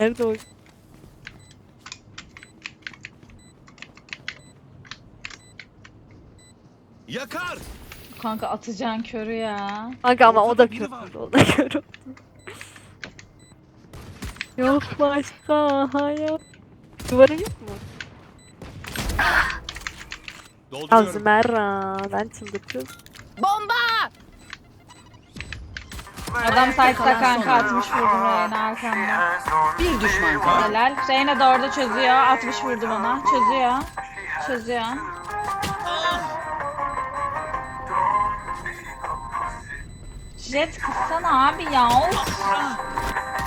Nerede o? Yakar! Kanka atacağın körü ya. Kanka ama o da kör oldu. O da kör oldu. Yok başka hayat. Duvarın yok mu? Dolduruyorum. Zümerra ben çıldırtıyorum. Bomba! Adam site'da kanka atmış vurdu Reyna arkamda. Bir düşman kaldı. Helal. Reyna da orada çözüyor. 60 vurdu bana. Çözüyor. Çözüyor. Jet kıssana abi ya. Of.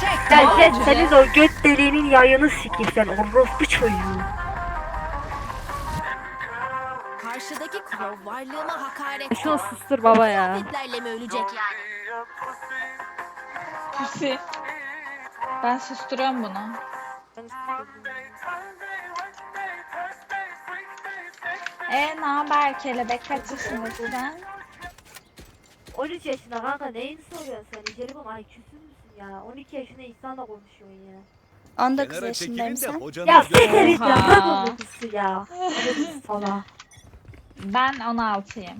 Sen Tamam, sen güzel. senin o göt deliğinin yayını sikeyim sen orospu çocuğu. Crow varlığıma hakaret. Şunu sustur baba ya. Kıyafetlerle mi ölecek yani? Pusi. Ben susturuyorum bunu. E ne haber kelebek kaç yaşındasın sen? 13 yaşında kanka neyini soruyorsun sen? Jelibon IQ'suz musun ya? 12 yaşında insanla konuşuyorsun ya. 19 Kenara yaşındayım çekilin de sen. hocanız Ya görmesin. siktir git ya. Bırak o ya. Hadi sana. Ben 16'yım.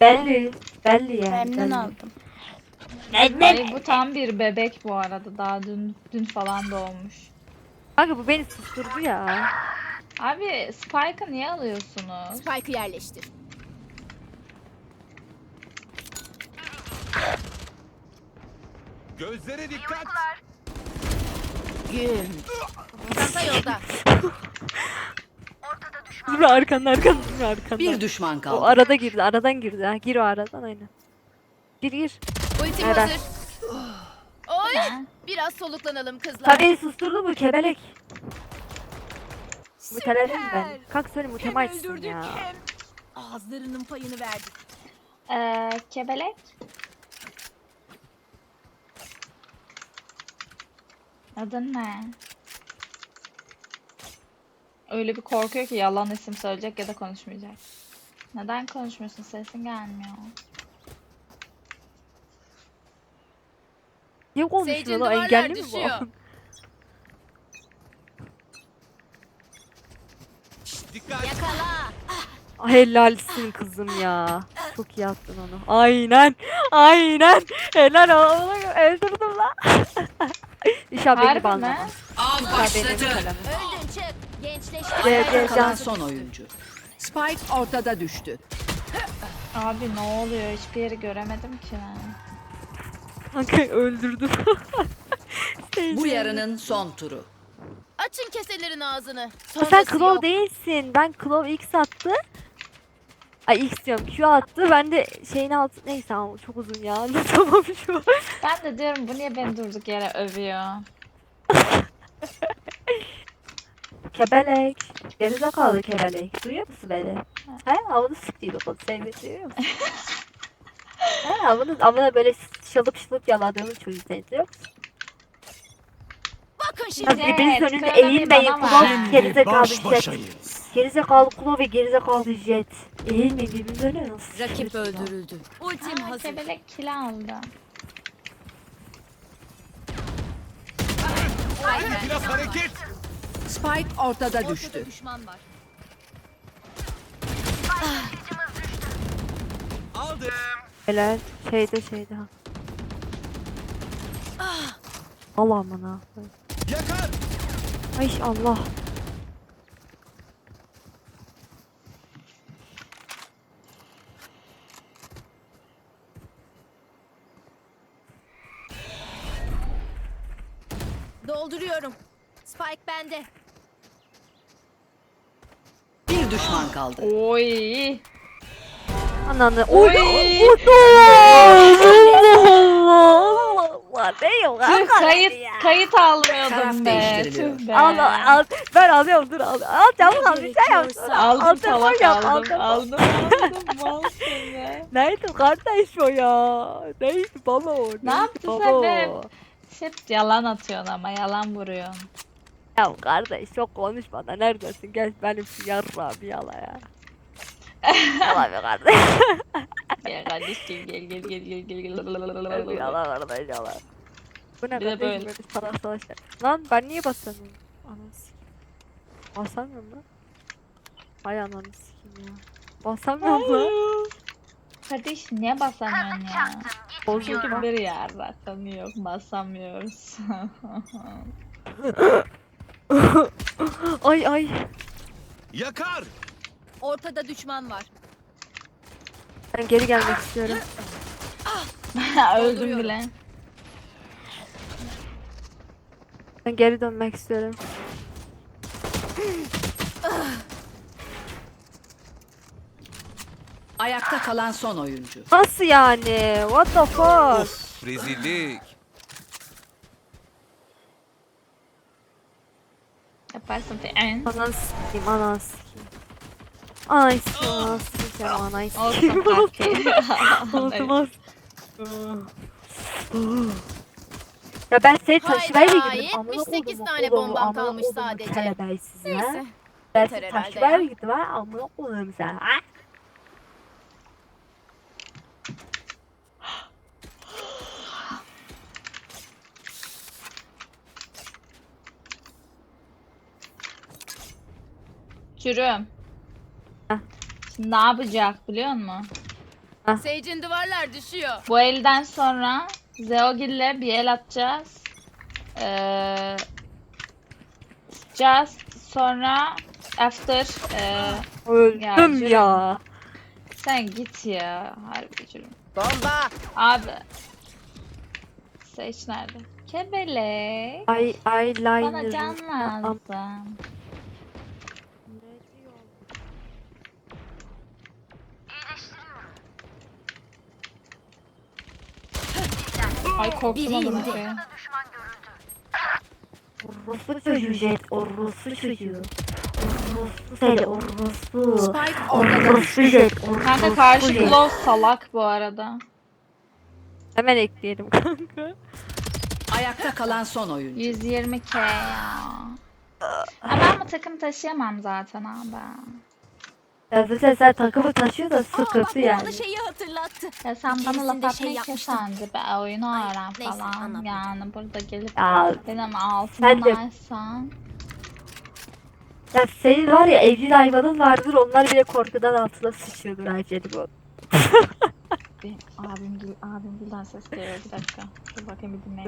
Belli. Belli yani. Memnun belli. oldum. Ay bu tam bir bebek bu arada. Daha dün dün falan doğmuş. Kanka bu beni susturdu ya. Abi Spike'ı niye alıyorsunuz? Spike'ı yerleştir. Gözlere dikkat! Gün. Çanta yolda. Dur arkanda arkanda dur arkanda. Bir düşman O kaldı. arada girdi. Aradan girdi. Ha, gir o aradan aynen. Gir gir. Ultim Evet. hazır. Oy! Biraz soluklanalım kızlar. Tabii susturdu bu kebelek. Muteledim ben. Kalk söyle mutemi açsın ya. Ağızlarının payını verdik. Ee, kebelek. Adın ne? Öyle bir korkuyor ki yalan isim söyleyecek ya da konuşmayacak. Neden konuşmuyorsun? Sesin gelmiyor. Niye konuşmuyor Sage'in lan? duvarlar Engelli mi bu? düşüyor. Şşt, dikkat! Yakala. Helalsin kızım ya. Çok iyi yaptın onu. Aynen. Aynen. Helal oğlum. Öldürdüm lan. İnşallah beni Harbi mi? banlamaz. Av İnşallah beni başladı. Öldün çık. Ayakta kalan son oyuncu. Spike ortada düştü. Abi ne oluyor? Hiçbir yeri göremedim ki. Kanka öldürdüm. Bu yarının son turu. Açın keselerin ağzını. Ha, Sonrası sen Claw yok. değilsin. Ben Claw X attı. Ay X diyorum Q attı. Ben de şeyin altı neyse ama çok uzun ya. Anlatamam şu an. Ben de diyorum bu niye beni durduk yere övüyor? Kebelek. Gerizekalı kebelek. Duyuyor musun beni? He? Avını sıktıydı o sevmeyi duyuyor musun? He? Avını, avını böyle şılıp şılıp yaladığını çocuk sen duyuyor musun? Bakın Ya şimdi. birbirinizin Evet, önünde eğilmeyin. Claw gerizekalı jet. Gerizekalı Claw ve gerizekalı jet. Eğilmeyin birbirinin önüne nasıl? Rakip ya? öldürüldü. Ultim hazır. kebelek kill aldı. Biraz hareket! Spike ortada düştü. Aldım! Helal. Şeyde şeyde. Allah amına. Yakar! Ay Allah. Dolduruyorum. Spike bende. Bir düşman kaldı. Oy. Ananı. Oy. Oy. Allah Allah. Allah. Ne yok Tüh kayıt kayıt almıyordum Taraf be. değiştiriliyor. Tüh be. Al al. Ben alıyorum dur al. Al çabuk al bir şey yap. Aldım Al, salak yap, aldım. al, Aldım aldım. Malsın be. Neydi kardeş o ya? Neydi baba o? Neydi yaptı sen be? Hep yalan atıyorsun ama yalan vuruyorsun. Ya kardeş çok konuşma da neredesin? Gel benim şu yarrağı bir yala ya. Yala be kardeş. Gel kardeş gel gel gel gel gel gel yala kardeş yala. Bu ne kardeşim böyle. salak salak şey. Lan ben niye basamıyorum? Sikeyim. Basamıyorum lan. Ay ananı sikeyim ya. Basamıyorum lan. Kardeş niye basamıyorsun ya? Çünkü bir yer yok. Basamıyoruz. Ay ay. Yakar. Ortada düşman var. Ben geri gelmek istiyorum. Öldüm bile. Ben geri dönmek istiyorum. Ayakta kalan son oyuncu. Nasıl yani? What the fuck? Of rezillik. Yaparsın en. Ananı sikeyim, ananı sikeyim. Ananı sikeyim, ananı sikeyim, ananı Olsun Ya ben seni taşımayla Hayda, gittim. Amına 78 kodumun tane bombam kalmış sadece. Neyse. Ben seni taşımayla gittim ha. Amına kodum sen. Ha? Çürüm. Heh. Şimdi ne yapacak biliyor musun? Sage'in duvarlar düşüyor. Bu elden sonra Zeogil'le bir el atacağız. Ee, just sonra after ee, Öldüm Ya, ya. sen git ya. Harbi çürüm. Bomba. Abi. Sage nerede? Kebelek. Ay eyeliner. Bana can lazım. Ay korktum adamı. Orospu çocuğu jet. Orospu çocuğu. Orospu seni orospu. Spike ortada. Orospu jet. Orospu Kanka karşı jet. Claw salak bu arada. Hemen ekleyelim kanka. Ayakta kalan son oyuncu. 120k ya. Ama ben bu takım taşıyamam zaten abi. Ya zaten sen takımı taşıyor da sıkıntı yani. şeyi hatırlattı. Ya sen bana laf şey atmayı yapmıştım. kesendi be oyunu Ay, öğren neyse, falan. anlatmayacağım. Yani burada gelip Ya, benim sen de- alsan. Ya senin var ya evcil hayvanın vardır onlar bile korkudan altına sıçıyordur Ayşe'nin bu. Bir abim, gel- abim gilden ses geliyor bir dakika. Dur bakayım bir dinleyin.